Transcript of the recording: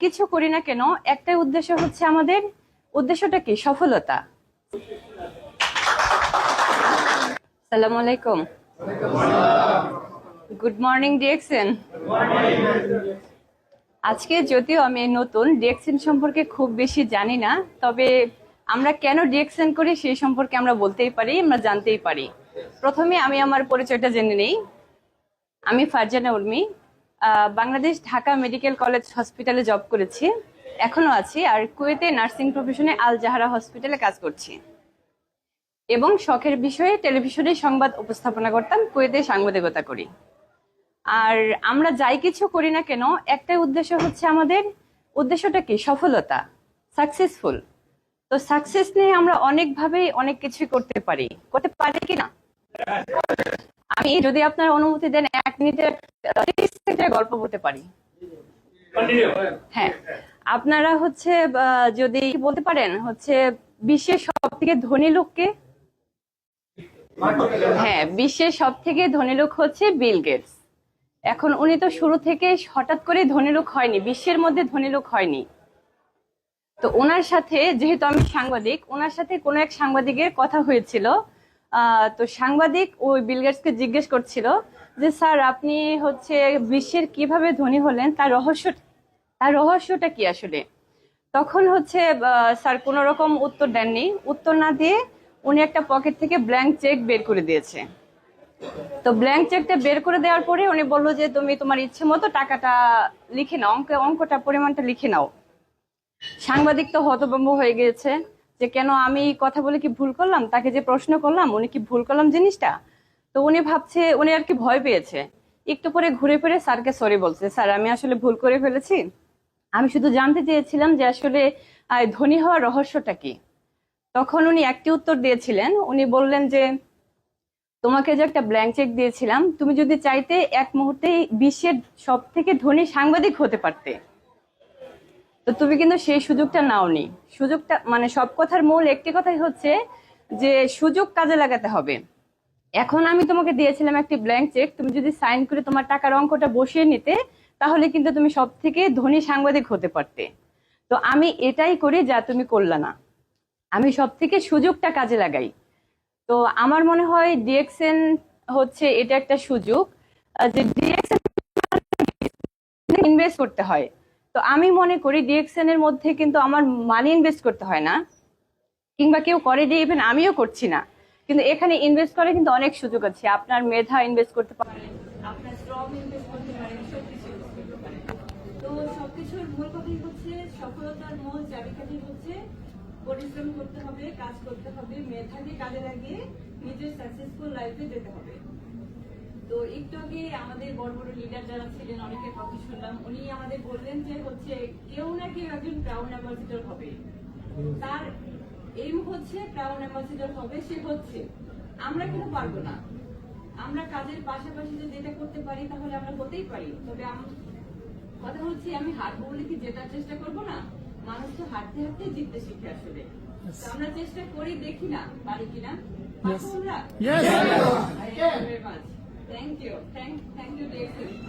কিছু করি না কেন, একটাই উদ্দেশ্য হচ্ছে আমাদের, উদ্দেশ্যটা কি? সফলতা। সালাম আলাইকুম। গুড মর্নিং ডিএক্সেন আজকে যদিও আমি নতুন ডিএক্সেন সম্পর্কে খুব বেশি জানি না, তবে আমরা কেন ডিএক্সেন করি সেই সম্পর্কে আমরা বলতেই পারি, আমরা জানতেই পারি। প্রথমে আমি আমার পরিচয়টা জেনে নেই। আমি ফারজানা উর্মি। বাংলাদেশ ঢাকা মেডিকেল কলেজ হসপিটালে জব করেছি। এখনও আছি আর কুয়েতে নার্সিং প্রফেশনে আল জাহারা হসপিটালে কাজ করছি। এবং শখের বিষয়ে টেলিভিশনে সংবাদ উপস্থাপনা করতাম, কুয়েতে সাংবাদিকতা করি। আর আমরা যাই কিছু করি না কেন, একটাই উদ্দেশ্য হচ্ছে আমাদের, উদ্দেশ্যটা কি? সফলতা সাকসেসফুল তো সাকসেস নিয়ে আমরা অনেকভাবেই অনেক কিছু করতে পারি। করতে পারি কি না? আমি যদি আপনার অনুমতি দেন এক মিনিটের তিরিশ সেকেন্ডের গল্প বলতে পারি। হ্যাঁ। আপনারা হচ্ছে যদি বলতে পারেন হচ্ছে বিশ্বের সব থেকে ধনী লোককে? হ্যাঁ বিশ্বের সব থেকে ধনী লোক হচ্ছে বিল গেটস। এখন উনি তো শুরু থেকে হঠাৎ করে ধনী লোক হয়নি বিশ্বের মধ্যে ধনী লোক হয়নি। তো ওনার সাথে যেহেতু আমি সাংবাদিক ওনার সাথে কোনো এক সাংবাদিকের কথা হয়েছিল তো সাংবাদিক ওই বিলগেটসকে জিজ্ঞেস করছিল যে, স্যার, আপনি হচ্ছে বিশ্বের কীভাবে ধনী হলেন, তার রহস্য তার রহস্যটা কি আসলে? তখন হচ্ছে স্যার কোনো রকম উত্তর দেননি। উত্তর না দিয়ে উনি একটা পকেট থেকে ব্ল্যাঙ্ক চেক বের করে দিয়েছে। তো ব্ল্যাঙ্ক চেকটা বের করে দেওয়ার পরে উনি বলল যে, তুমি তোমার ইচ্ছে মতো টাকাটা লিখে নাও, অঙ্ক, অঙ্কটা পরিমাণটা লিখে নাও। সাংবাদিক তো হতভম্ব হয়ে গিয়েছে। যে কেন আমি কথা বলে কি ভুল করলাম? তাকে যে প্রশ্ন করলাম, উনি কি ভুল করলাম জিনিসটা? তো উনি ভাবছে, উনি আর কি ভয় পেয়েছে। একটু পরে ঘুরে ফিরে স্যারকে সরি বলছে, স্যার, আমি আসলে ভুল করে ফেলেছি। আমি শুধু জানতে চেয়েছিলাম যে আসলে ধনী হওয়ার রহস্যটা কি? তখন উনি একটি উত্তর দিয়েছিলেন। উনি বললেন যে, তোমাকে যে একটা ব্ল্যাঙ্ক চেক দিয়েছিলাম, তুমি যদি চাইতে এক মুহূর্তে বিশ্বের সব থেকে ধনী সাংবাদিক হতে পারতে তো তুমি কিন্তু সেই সুযোগটা নাওনি। সুযোগটা মানে সব কথার মূল একটি কথাই হচ্ছে যে সুযোগ কাজে লাগাতে হবে। এখন আমি তোমাকে দিয়েছিলাম একটি ব্ল্যাঙ্ক চেক তুমি যদি সাইন করে তোমার টাকার অঙ্কটা বসিয়ে নিতে, তাহলে কিন্তু তুমি সব থেকে ধনী সাংবাদিক হতে পারতে। তো আমি এটাই করি যা তুমি করলে না। আমি সব থেকে সুযোগটা কাজে লাগাই। তো আমার মনে হয় ডিএক্সএন হচ্ছে এটা একটা সুযোগ। যে ডিএক্সএন ইনভেস্ট করতে হয়। তো আমি মনে করি ডিএক্সএন মধ্যে কিন্তু আমার মানি ইনভেস্ট করতে হয় না, কিংবা কেউ করে দিয়ে ইভেন আমিও করছি না। কিন্তু এখানে ইনভেস্ট করে কিন্তু অনেক সুযোগ আছে। আপনার মেধা ইনভেস্ট করতে পারেন, আপনার শ্রম ইনভেস্ট করতে পারেন, সবকিছু তো সবকিছুর মূল কথাই হচ্ছে সফলতার মূল চাবিকাঠি হচ্ছে পরিশ্রম করতে হবে, কাজ করতে হবে মেধাকে কাজে লাগিয়ে নিজের সাকসেসফুল লাইফে যেতে হবে। একটু আগে আমাদের বড় বড় লিডার যারা ছিলেন অনেকের কথা শুনলাম উনি আমাদের বললেন যে হচ্ছে কেউ না কেউ একজন ক্রাউন অ্যাম্বাসিডর হবে। তার এইম হচ্ছে ক্রাউন অ্যাম্বাসিডর হবে সে হচ্ছে। আমরা কেন পারব না। আমরা কাজের পাশাপাশি যদি এটা করতে পারি তাহলে আমরা হতেই পারি। তবে কথা হচ্ছে আমি হারবো বলে কি জেতার চেষ্টা করব না? মানুষ তো হারতে হারতে জিততে শিখে আসলে। তো আমরা চেষ্টা করি দেখি না পারি কিনা। পারব আমরা? Thank you. Thank, thank you, Jason.